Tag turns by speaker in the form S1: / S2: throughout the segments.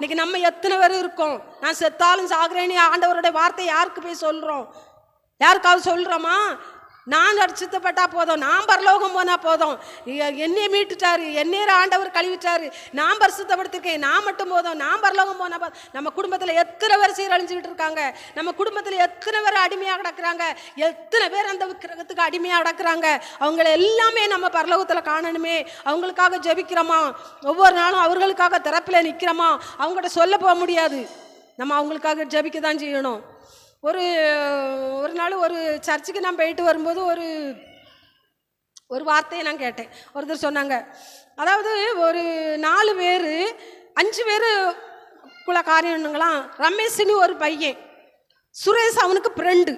S1: இன்னைக்கு நம்ம எத்தனை பேர் இருக்கோம்? நான் செத்தாலும் சாகுறேன்னு ஆண்டவருடைய வார்த்தை யாருக்கு போய் சொல்கிறோம் யாருக்காவது சொல்கிறோமா நான் ரட்சித்தப்பட்டா போதும் நான் பரலோகம் போனால் போதும். என்னையை மீட்டுட்டாரு என்னேற ஆண்டவர் கழுவிட்டாரு. நான் பரிசுத்தப்படுத்திருக்கேன் நான் மட்டும் போதும் நான் பரலோகம் போனால் போதும் நம்ம குடும்பத்தில் எத்தனை பேர் சீரழிஞ்சுக்கிட்டு இருக்காங்க. நம்ம குடும்பத்தில் எத்தனை பேர் அடிமையாக கிடக்குறாங்க. எத்தனை பேர் அந்த விக்கிரகத்துக்கு அடிமையாக கிடக்கிறாங்க. அவங்கள எல்லாமே நம்ம பரலோகத்தில் காணணுமே. அவங்களுக்காக ஜெபிக்கிறோமா? ஒவ்வொரு நாளும் அவர்களுக்காக திறப்பில் நிற்கிறோமா அவங்கள்ட்ட சொல்ல போக முடியாது. நம்ம அவங்களுக்காக ஜெபிக்க தான் செய்யணும். ஒரு ஒரு நாள் ஒரு சர்ச்சுக்கு நான் போயிட்டு வரும்போது ஒரு ஒரு வார்த்தையை நான் கேட்டேன். ஒருத்தர் சொன்னாங்க அதாவது ஒரு நாலு பேர் அஞ்சு பேர் குள்ள காரியங்களாம் ரமேஷ்னு ஒரு பையன் சுரேஷ் அவனுக்கு ஃப்ரெண்டு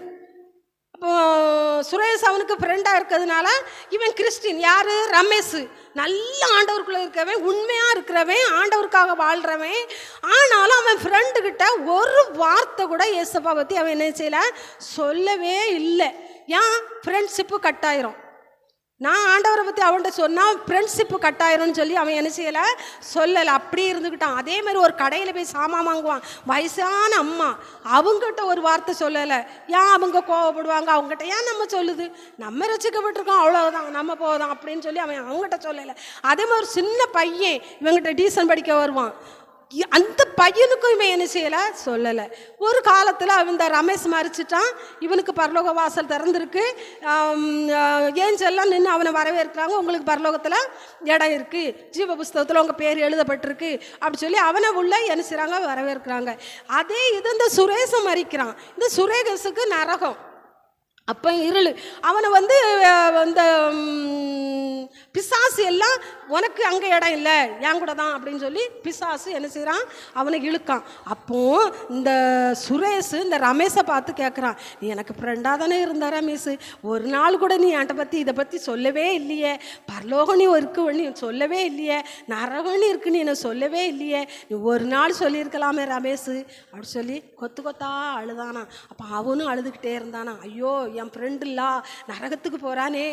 S1: சுரேஷ் அவனுக்கு ஃப்ரெண்டாக இருக்கிறதுனால இவன் கிறிஸ்டின் யார்? ரமேஷ். நல்ல ஆண்டவருக்குள்ளே இருக்கவன் உண்மையாக இருக்கிறவன் ஆண்டவருக்காக வாழ்கிறவன் ஆனாலும் அவன் ஃப்ரெண்டுக்கிட்ட ஒரு வார்த்தை கூட இயேசப்பா பற்றி அவன் என்ன செய்யலை? சொல்லவே இல்லை. ஏன்? ஃப்ரெண்ட்ஷிப்பு கட் ஆயிரும். நான் ஆண்டவரை பற்றி அவன்கிட்ட சொன்னால் ஃப்ரெண்ட்ஷிப்பு கட் ஆயிரும்னு சொல்லி அவன் என்ன செய்யலை? சொல்லலை. அப்படியே இருந்துக்கிட்டான் அதே மாதிரி ஒரு கடையில் போய் சாமான் வாங்குவான். வயசான அம்மா. அவங்ககிட்ட ஒரு வார்த்தை சொல்லலை. ஏன் அவங்க கோவப்படுவாங்க? அவங்ககிட்ட ஏன் நம்ம சொல்லுது? நம்ம ரசிக்கப்பட்டிருக்கோம். அவ்வளோதான் நம்ம போதும் அப்படின்னு சொல்லி அவன் அவங்ககிட்ட சொல்லலை. அதே மாதிரி ஒரு சின்ன பையன் இவங்ககிட்ட டீசன் படிக்க வருவான். அந்த பையனுக்கும் இவன் என்ன செய்யலை? சொல்லலை. ஒரு காலத்தில் அவன் இந்த ரமேஷ் மறிச்சிட்டான். இவனுக்கு பரலோக வாசல் திறந்துருக்கு. ஏஞ்செல்லாம் நின்று அவனை வரவேற்கிறாங்க. உங்களுக்கு பரலோகத்தில் இடம் இருக்குது ஜீவ புஸ்தகத்தில் உங்கள் பேர் எழுதப்பட்டிருக்கு. அப்படி சொல்லி அவனை உள்ள என்ன செய்கிறாங்க வரவேற்கிறாங்க. அதே இது இந்த சுரேஷம் மறிக்கிறான். இந்த சுரேகஸுக்கு நரகம். அப்போ இருள். அவனை வந்து இந்த பிசாசு எல்லாம் உனக்கு அங்கே இடம் இல்லை என் கூட தான் அப்படின்னு சொல்லி பிசாசு என்ன செய்கிறான் அவனை இழுக்கான். அப்போ இந்த சுரேஷ் இந்த ரமேஷை பார்த்து கேட்குறான் நீ எனக்கு ஃப்ரெண்டாக தானே இருந்தா ரமேஷ்? ஒரு நாள் கூட நீ என்கிட்ட பற்றி இதை பற்றி சொல்லவே இல்லையே. பரலோகம் நீ இருக்கு நீ சொல்லவே இல்லையே. நரகம்னு இருக்கு நீ என்ன சொல்லவே இல்லையே. நீ ஒரு நாள் சொல்லியிருக்கலாமே ரமேஷ்? அப்படி சொல்லி கொத்து கொத்தா அழுதானா அப்போ அவனும் அழுதுகிட்டே இருந்தானா ஐயோ என் ஃப்ரெண்டு இல்லா நரகத்துக்கு போகிறானே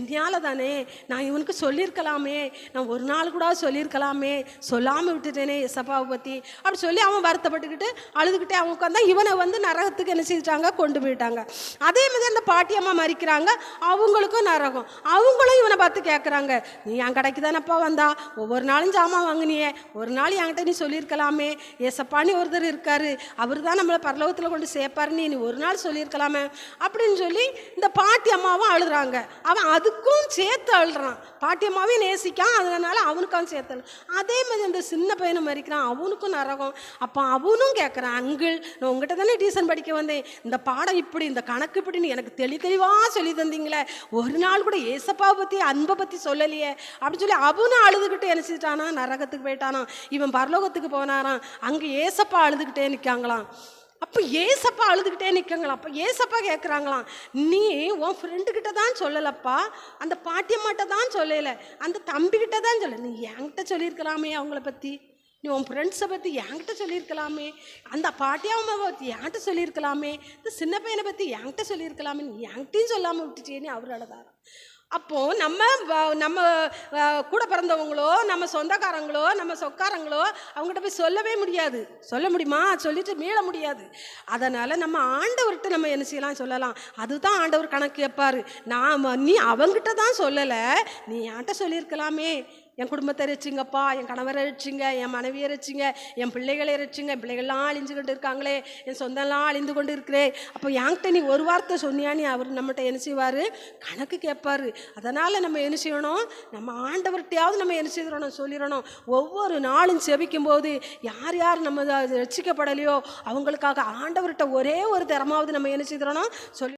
S1: என்னையால தானே? நான் இவனுக்கு சொல்லியிருக்கலாமே. நான் ஒரு நாள் கூட சொல்லியிருக்கலாமே. சொல்லாமல் விட்டுட்டேனே எசப்பாவை பற்றி அப்படி சொல்லி அவன் வருத்தப்பட்டுக்கிட்டு அழுதுகிட்டே அவன் உட்காந்தா இவனை வந்து நரகத்துக்கு என்ன செஞ்சிட்டாங்க கொண்டு போயிட்டாங்க. அதே மாதிரி அந்த பாட்டி அம்மா மறிக்கிறாங்க. அவங்களுக்கும் நரகம். அவங்களும் இவனை பார்த்து கேட்குறாங்க நீ என் கடைக்கு தானப்பா வந்தா? ஒவ்வொரு நாளும் ஜாமான் வாங்கினியே. ஒரு நாள் என்கிட்ட நீ சொல்லியிருக்கலாமே. ஏசப்பான்னு ஒருத்தர் இருக்காரு. அவர் தான் நம்மளை பரலோகத்தில் கொண்டு சேர்ப்பாருன்னு நீ ஒரு நாள் சொல்லியிருக்கலாமே. அப்படின்னு சொல்லி இந்த பாட்டி அம்மாவும் அழுகிறாங்க. அவன் அதுக்கும் சேர்த்து அழுறான் பாட்டி அம்மாவையும் நேசிக்கான் அதனால அவனுக்கும் சேர்த்து அழு. அதே மாதிரி அந்த சின்ன பையனை மறிக்கிறான் அவனுக்கும் நரகம். அப்போ அவனும் கேட்குறான் அங்கிள் நான் உங்ககிட்ட தானே டியூசன் படிக்க வந்தேன். இந்த பாடம் இப்படி இந்த கணக்கு இப்படின்னு எனக்கு தெளி தெளிவாக சொல்லி தந்தீங்களே. ஒரு நாள் கூட ஏசப்பாவை பற்றி அன்பை பற்றி சொல்லலையே. அப்படின்னு சொல்லி அவனும் அழுதுகிட்டு என்ன நரகத்துக்கு போயிட்டானா. இவன் பரலோகத்துக்கு போனாரான் அங்கே ஏசப்பா அழுதுகிட்டே நிற்காங்களாம் அப்போ ஏசப்பா அழுதுகிட்டே நிற்கங்களா அப்போ ஏசப்பா கேட்குறாங்களாம் நீ உன் ஃப்ரெண்டுக்கிட்ட தான் சொல்லலப்பா. அந்த பாட்டியம்மாட்ட தான் சொல்லலை. அந்த தம்பிக்கிட்ட தான் சொல்ல நீ என்கிட்ட சொல்லியிருக்கலாமே அவங்கள பற்றி நீ உன் ஃப்ரெண்ட்ஸை பற்றி என்கிட்ட சொல்லியிருக்கலாமே. அந்த பாட்டியாவை பற்றி என்கிட்ட சொல்லியிருக்கலாமே. இந்த சின்ன பையனை பற்றி என்கிட்ட சொல்லியிருக்கலாமே. நீ என்கிட்டையும் சொல்லாமல் விட்டுச்சேன்னு அவர் அழுதாராம் அப்போது நம்ம நம்ம கூட பிறந்தவங்களோ நம்ம சொந்தக்காரங்களோ நம்ம சொக்காரங்களோ அவங்ககிட்ட போய் சொல்லவே முடியாது. சொல்ல முடியுமா? சொல்லிட்டு மீள முடியாது. அதனால் நம்ம ஆண்டவர்கிட்ட நம்ம என்ன செய்யலாம் சொல்லலாம். அதுதான் ஆண்டவர் கணக்கு கேட்பாரு நாம் நீ அவங்ககிட்ட தான் சொல்லலை. நீ என்கிட்ட சொல்லியிருக்கலாமே. என் குடும்பத்தை ரசிங்கப்பா என் கணவரை ரசிங்க என் மனைவியை ரசிங்க என் பிள்ளைகளை ரசிங்க. என் பிள்ளைகள்லாம் அழிஞ்சுக்கிட்டு இருக்காங்களே என் சொந்தம்லாம் அழிந்து கொண்டு இருக்கிறே அப்போ என்கிட்ட நீ ஒரு வார்த்தை சொன்னியான்னு அவர் நம்மகிட்ட என்ன செய்வார்? கணக்கு கேட்பாரு. அதனால் நம்ம என்ன செய்யணும்? நம்ம ஆண்டவர்கிட்டையாவது நம்ம என்ன செய்திடணும்? சொல்லிடணும். ஒவ்வொரு நாளும் செபிக்கும் போது யார் யார் நம்ம ரசிக்கப்படலையோ அவங்களுக்காக ஆண்டவர்கிட்ட ஒரே ஒரு திறமாவது நம்ம என்ன செய்திடணும்? சொல்லி